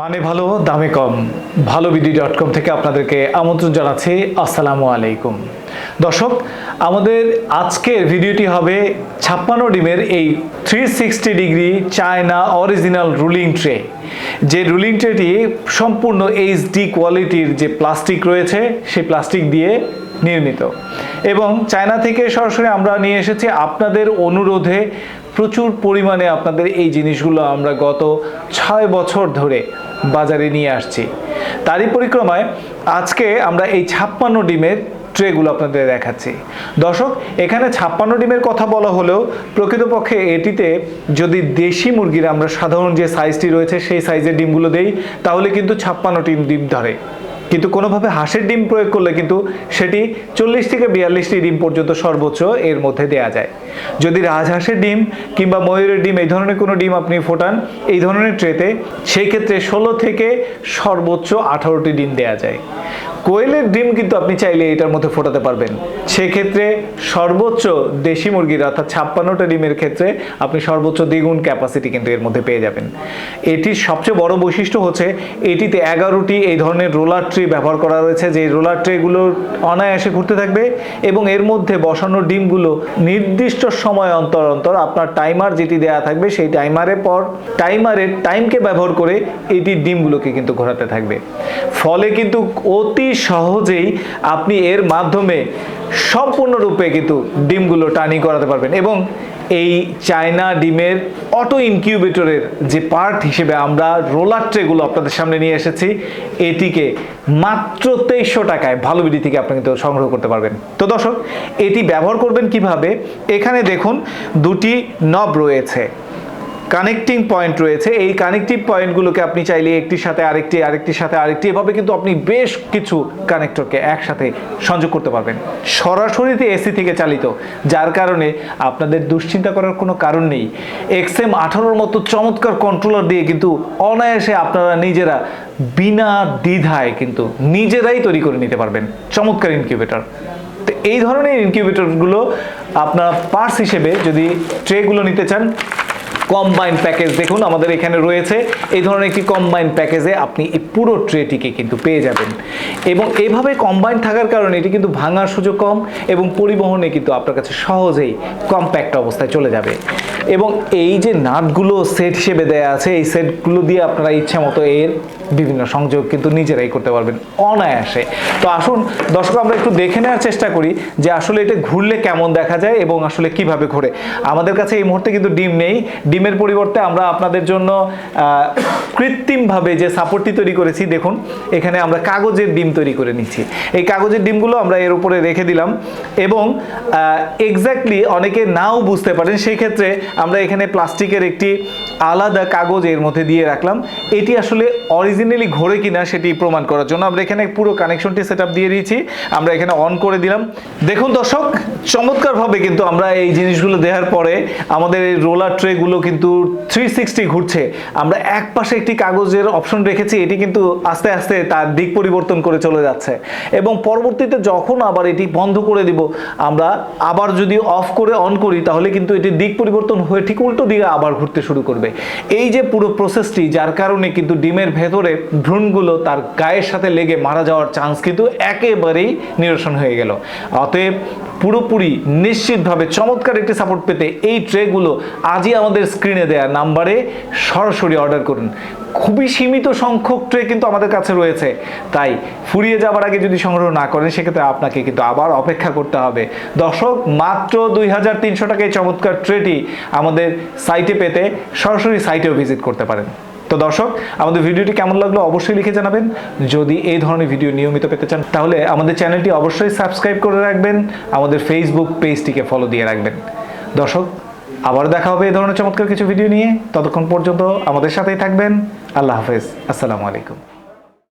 মানে ভালো দামে কম। ভালো বিডি ডট কম থেকে আপনাদেরকে আমন্ত্রণ জানাচ্ছি। আসসালামু আলাইকুম। দর্শক, আমাদের আজকের ভিডিওটি হবে ছাপ্পান্ন ডিমের এই three sixty degree China original rolling tray যে রুলিং ট্রেটি সম্পূর্ণ এইচডি কোয়ালিটির যে প্লাস্টিক রয়েছে, সেই প্লাস্টিক দিয়ে নির্মিত। এবং চায়না থেকে সরাসরি আমরা নিয়ে এসেছি আপনাদের অনুরোধে প্রচুর পরিমাণে আপনাদের এই জিনিসগুলো আমরা গত ছয় বছর ধরে বাজারে নিয়ে আসছি। তারই পরিক্রমায় আজকে আমরা এই ছাপ্পান্ন ডিমের ট্রেগুলো আপনাদের দেখাচ্ছি। দর্শক, এখানে ছাপ্পান্ন ডিমের কথা বলা হলেও প্রকৃতপক্ষে এটিতে যদি দেশি মুরগির আমরা সাধারণ যে সাইজটি রয়েছে সেই সাইজের ডিমগুলো দেই, তাহলে কিন্তু ছাপ্পান্নটি ডিম ধরে। কিন্তু কোনোভাবে হাঁসের ডিম প্রয়োগ করলে কিন্তু সেটি চল্লিশ থেকে বিয়াল্লিশটি ডিম পর্যন্ত সর্বোচ্চ এর মধ্যে দেয়া যায়। যদি রাজহাঁসের ডিম কিংবা ময়ূরের ডিম এই ধরনের কোনো ডিম আপনি ফোটান, এই ধরনের ট্রেতে, সেই ক্ষেত্রে ষোলো থেকে সর্বোচ্চ আঠারোটি ডিম দেয়া যায়। কোয়েলের ডিম কিন্তু আপনি চাইলে এটার মধ্যে ফোটাতে পারবেন। সেক্ষেত্রে সর্বোচ্চ দেশি মুরগির অর্থাৎ ছাপ্পান্নটা ডিমের ক্ষেত্রে আপনি সর্বোচ্চ দ্বিগুণ ক্যাপাসিটি কিন্তু এর মধ্যে পেয়ে যাবেন। এটির সবচেয়ে বড় বৈশিষ্ট্য হচ্ছে এটিতে এগারোটি এই ধরনের রোলার ট্রে ব্যবহার করা রয়েছে যে রোলার ট্রেগুলো অনায়াসে ঘুরতে থাকবে এবং এর মধ্যে বসানো ডিমগুলো নির্দিষ্ট সময় অন্তর অন্তর আপনার টাইমার যেটি দেয়া থাকবে সেই টাইমারের পর টাইমারের টাইমকে ব্যবহার করে এটি ডিমগুলোকে কিন্তু ঘোরাতে থাকবে। ফলে কিন্তু অতি সহজেই আপনি এর মাধ্যমে সম্পূর্ণরূপে কিন্তু ডিমগুলো টানি করাতে পারবেন। এবং এই চায়না ডিমের অটো ইনকিউবেটরের যে পার্ট হিসেবে আমরা রোলার ট্রেগুলো আপনাদের সামনে নিয়ে এসেছি, এটিকে মাত্র তেইশশো টাকায় ভালো বিডি থেকে আপনি কিন্তু সংগ্রহ করতে পারবেন। তো দর্শক, এটি ব্যবহার করবেন কীভাবে? এখানে দেখুন, দুটি নব রয়েছে। কানেক্টিং পয়েন্ট রয়েছে। এই কানেক্টিভ পয়েন্টগুলোকে আপনি চাইলে একটির সাথে আরেকটি, আরেকটির সাথে আরেকটি, এভাবে কিন্তু আপনি বেশ কিছু কানেক্টরকে একসাথে সংযোগ করতে পারবেন। সরাসরিতে এসি থেকে চালিত, যার কারণে আপনাদের দুশ্চিন্তা করার কোনো কারণ নেই। এক্সএম আঠারোর মতো চমৎকার কন্ট্রোলার দিয়ে কিন্তু অনায়াসে আপনারা নিজেরা বিনা দ্বিধায় কিন্তু নিজেরাই তৈরি করে নিতে পারবেন। চমৎকার ইনকিউবেটর তো এই ধরনের ইনকিউবেটরগুলো আপনারা পার্স হিসেবে যদি ট্রেগুলো নিতে চান কম্বাইন প্যাকেজ দেখুন, আমাদের এখানে রয়েছে। এই ধরনের একটি কম্বাইন প্যাকেজে আপনি এই পুরো ট্রেটিকে কিন্তু পেয়ে যাবেন। এবং এভাবে কম্বাইন থাকার কারণে এটি কিন্তু ভাঙার সুযোগ কম এবং পরিবহনে কিন্তু আপনার কাছে সহজেই কম্প্যাক্ট অবস্থায় চলে যাবে। এবং এই যে নাটগুলো সেট হিসেবে দেয়া আছে, এই সেটগুলো দিয়ে আপনারা ইচ্ছা মতো এর বিভিন্ন সংযোগ কিন্তু নিজেরাই করতে পারবেন অনায়াসে। তো আসুন, দর্শক, আমরা একটু দেখে নেওয়ার চেষ্টা করি যে আসলে এটা ঘুরলে কেমন দেখা যায় এবং আসলে কীভাবে ঘোরে। আমাদের কাছে এই মুহূর্তে কিন্তু ডিম নেই। ডিমের পরিবর্তে আমরা আপনাদের জন্য কৃত্রিমভাবে যে সাপোর্টটি তৈরি করেছি, দেখুন, এখানে আমরা কাগজের ডিম তৈরি করে নিচ্ছি। এই কাগজের ডিমগুলো আমরা এর উপরে রেখে দিলাম এবং এক্স্যাক্টলি অনেকে নাও বুঝতে পারেন, সেই ক্ষেত্রে আমরা এখানে প্লাস্টিকের একটি আলাদা কাগজ এর মধ্যে দিয়ে রাখলাম। এটি আসলে অরিজিনালি ঘোরে কিনা সেটি প্রমাণ করার জন্য আমরা এখানে পুরো কানেকশনটি সেট দিয়ে দিয়েছি। আমরা এখানে অন করে দিলাম। দেখুন দর্শক, চমৎকারভাবে কিন্তু আমরা এই জিনিসগুলো দেওয়ার পরে আমাদের এই রোলার ট্রেগুলো কিন্তু থ্রি সিক্সটি ঘুরছে। আমরা এক পাশে একটি কাগজের অপশন রেখেছি, এটি কিন্তু আস্তে আস্তে তার দিক পরিবর্তন করে চলে যাচ্ছে। এবং পরবর্তীতে যখন আবার এটি বন্ধ করে দিব, আমরা আবার যদি অফ করে অন করি, তাহলে কিন্তু এটি দিক পরিবর্তন হয়ে ঠিক উল্টো দিকে আবার ঘুরতে শুরু করবে। এই যে পুরো প্রসেসটি যার কারণে কিন্তু ডিমের ভেতরে ভ্রূণগুলো তার গায়ের সাথে লেগে মারা যাওয়ার চান্স কিন্তু একেবারেই নিরসন হয়ে গেল। অতএব পুরোপুরি নিশ্চিতভাবে চমৎকার একটি সাপোর্ট পেতে এই ট্রেগুলো আজই আমাদের স্ক্রিনে দেওয়া নাম্বারে সরাসরি অর্ডার করুন। খুবই সীমিত সংখ্যক ট্রে কিন্তু আমাদের কাছে রয়েছে। তাই ফুরিয়ে যাবার আগে যদি সংগ্রহ না করেন, সেক্ষেত্রে আপনাকে কিন্তু আবার অপেক্ষা করতে হবে। দর্শক, মাত্র দুই হাজার তিনশো টাকায় চমৎকার ট্রেটি আমাদের সাইটে পেতে সরাসরি সাইটেও ভিজিট করতে পারেন। তো দর্শক, আমাদের ভিডিওটি কেমন লাগল অবশ্যই লিখে জানাবেন। যদি এই ধরনের ভিডিও নিয়মিত পেতে চান, তাহলে আমাদের চ্যানেলটি অবশ্যই সাবস্ক্রাইব করে রাখবেন। আমাদের ফেসবুক পেজটিকে ফলো দিয়ে রাখবেন। দর্শক আবার দেখা হবে এই ধরনের চমৎকার কিছু ভিডিও নিয়ে। ততক্ষণ পর্যন্ত আমাদের সাথেই থাকবেন। আল্লাহ হাফেজ। আসসালামু আলাইকুম।